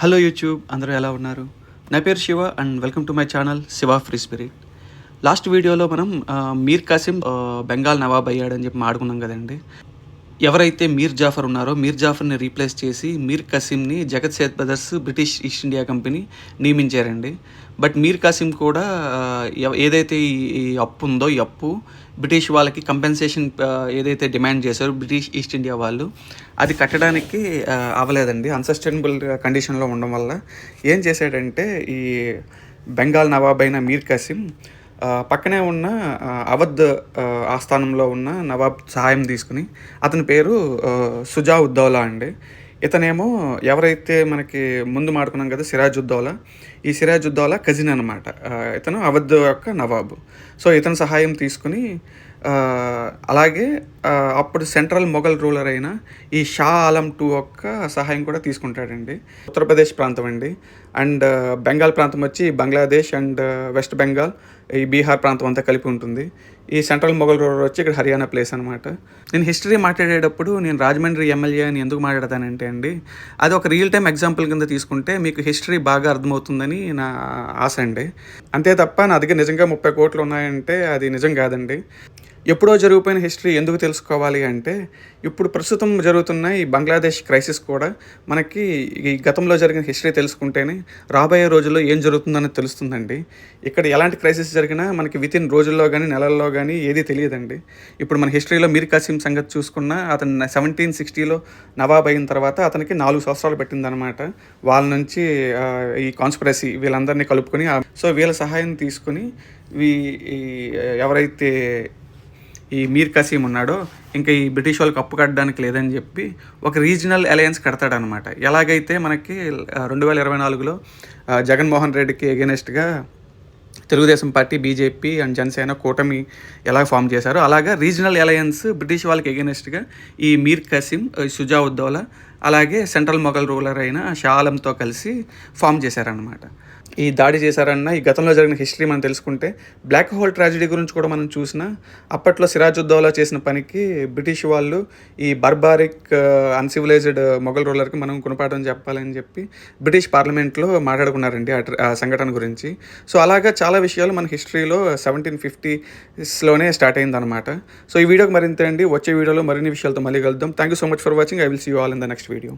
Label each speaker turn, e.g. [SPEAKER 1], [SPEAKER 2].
[SPEAKER 1] Hello YouTube అందరూ ఎలా ఉన్నారు? నా పేరు Shiva and welcome to my channel Shiva free spirit last వీడియోలో మనం మీర్ కాసిం బెంగాల్ నవాబ్ అయ్యాడని చెప్పి ఆడుకున్నాం కదండి. ఎవరైతే మీర్ జాఫర్ ఉన్నారో మీర్ జాఫర్ని రీప్లేస్ చేసి Mir కసీమ్ని Jagat Seth brothers British East India Company నియమించారండి. But Mir Kasim కూడా ఏదైతే ఈ అప్పు ఉందో ఈ అప్పు బ్రిటిష్ వాళ్ళకి కంపెన్సేషన్ ఏదైతే డిమాండ్ చేశారో బ్రిటిష్ ఈస్ట్ ఇండియా వాళ్ళు అది కట్టడానికి అవ్వలేదండి. అన్సస్టైనబుల్ కండిషన్లో ఉండడం వల్ల ఏం చేశాడంటే ఈ బెంగాల్ నవాబ్ అయిన మీర్ కాసిం పక్కనే ఉన్న అవధ్ ఆస్థానంలో ఉన్న నవాబ్ సహాయం తీసుకుని అతని పేరు సుజా ఉద్దౌలా అండి. ఇతనేమో ఎవరైతే మనకి ముందు మాడుకున్నాం కదా సిరాజ్ ఉద్దౌలా ఈ సిరాజ్ ఉద్దౌలా కజిన్ అనమాట ఇతను అవధ్ యొక్క నవాబు. సో ఇతని సహాయం తీసుకుని అలాగే అప్పుడు సెంట్రల్ మొఘల్ రూలర్ అయిన ఈ షా ఆలం టూ యొక్క సహాయం కూడా తీసుకుంటాడండి. ఉత్తరప్రదేశ్ ప్రాంతం అండి. అండ్ బెంగాల్ ప్రాంతం వచ్చి బంగ్లాదేశ్ అండ్ వెస్ట్ బెంగాల్ ఈ బీహార్ ప్రాంతం అంతా కలిపి ఉంటుంది. ఈ సెంట్రల్ మొఘల్ రోడ్ వచ్చి ఇక్కడ హర్యానా ప్లేస్ అనమాట నేను హిస్టరీ మాట్లాడేటప్పుడు నేను రాజమండ్రి ఎమ్మెల్యే అని ఎందుకు మాట్లాడతానంటే అండి అది ఒక రియల్ టైం ఎగ్జాంపుల్ కింద తీసుకుంటే మీకు హిస్టరీ బాగా అర్థమవుతుందని నా ఆశ అండి. అంతే తప్ప నా దగ్గర నిజంగా ముప్పై కోట్లు ఉన్నాయంటే అది నిజం కాదండి. ఎప్పుడో జరిగిపోయిన హిస్టరీ ఎందుకు తెలుసుకోవాలి అంటే ఇప్పుడు ప్రస్తుతం జరుగుతున్న ఈ బంగ్లాదేశ్ క్రైసిస్ కూడా మనకి ఈ గతంలో జరిగిన హిస్టరీ తెలుసుకుంటేనే రాబోయే రోజుల్లో ఏం జరుగుతుందని తెలుస్తుందండి. ఇక్కడ ఎలాంటి క్రైసిస్ జరిగినా మనకి వితిన్ రోజుల్లో కానీ నెలల్లో కానీ ఏది తెలియదండి. ఇప్పుడు మన హిస్టరీలో మీర్ కాసిం సంగతి చూసుకున్నా అతను సెవెంటీన్ సిక్స్టీలో నవాబ్ అయిన తర్వాత అతనికి నాలుగు సంవత్సరాలు పెట్టిందనమాట వాళ్ళ నుంచి ఈ కాన్స్పిరసీ వీళ్ళందరినీ కలుపుకొని సో వీళ్ళ సహాయం తీసుకుని వీ ఈ ఎవరైతే ఈ మీర్ కసీం ఉన్నాడో ఇంకా ఈ బ్రిటిష్ వాళ్ళకి అప్పు కట్టడానికి లేదని చెప్పి ఒక రీజనల్ అలయన్స్ కడతాడనమాట. ఎలాగైతే మనకి రెండు వేల ఇరవై నాలుగులో జగన్మోహన్ రెడ్డికి ఎగెనెస్ట్గా Telugu Desam party BJP and Janasena కూటమి ఎలా ఫామ్ చేశారో అలాగా రీజనల్ అలయన్స్ బ్రిటిష్ వాళ్ళకి ఎగెనెస్ట్గా ఈ మీర్ కసీం సుజా ఉద్దౌలా అలాగే సెంట్రల్ మొఘల్ రూలర్ అయిన షా ఆలంతో కలిసి ఫామ్ చేశారనమాట. ఈ దాడి చేశారన్న ఈ గతంలో జరిగిన హిస్టరీ మనం తెలుసుకుంటే బ్లాక్ హోల్ ట్రాజడీ గురించి కూడా మనం చూసిన అప్పట్లో సిరాజుద్దౌలా చేసిన పనికి బ్రిటిష్ వాళ్ళు ఈ బర్బారిక్ అన్సివిలైజ్డ్ మొఘల్ రూలర్కి మనం గుణపాఠం చెప్పాలని చెప్పి బ్రిటిష్ పార్లమెంట్లో మాట్లాడుకున్నారండి ఆ సంఘటన గురించి. సో అలాగా చాలా విషయాలు మన హిస్టరీలో సెవెంటీన్ ఫిఫ్టీస్లోనే స్టార్ట్ అయిందనమాట సో ఈ వీడియోకి మరింత అండి. వచ్చే వీడియోలో మరిన్ని విషయాలతో మళ్ళీ కలుద్దాం. Thank you so much for watching. I will see you all in the next video.